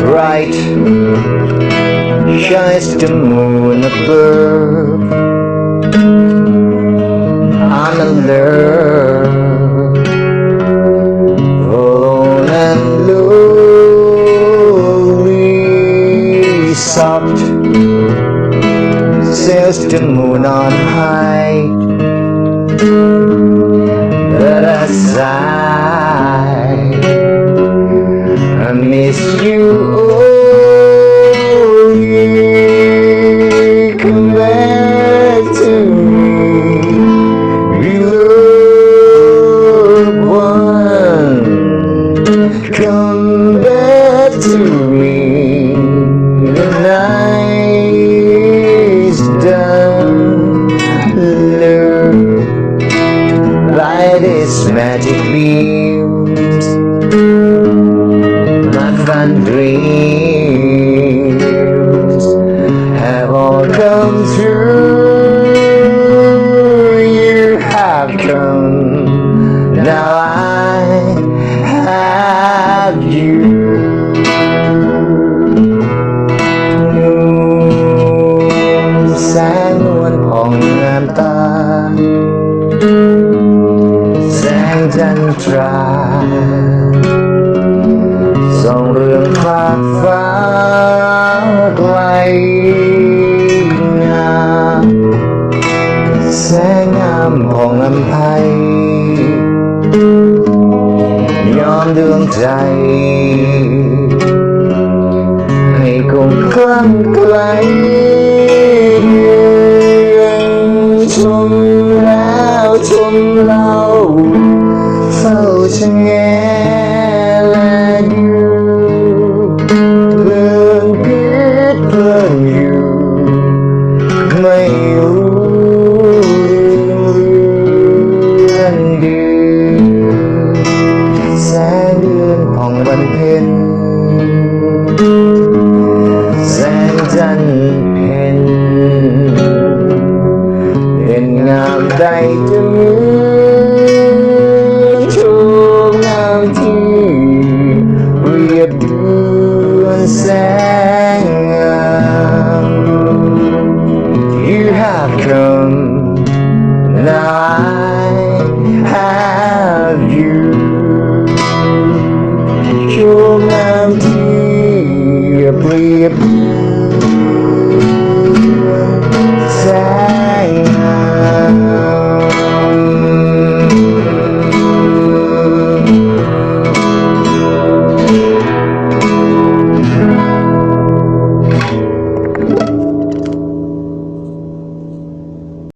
Bright shines the moon above. On alert Alone and lonely. Soft. Sails the moon on high as I miss you. Oh come back to me one. Come back Its magic beams My fun dreams Have all come true You have come. Now I have you จันทราส่องเรืองฟากฟ้าไกลงามแสงงามผ่องอำไพยอมดวงใจ ให้คงคลั่งไกลชมแล้วชมเล่า 그 무궁에 and. You have come now. I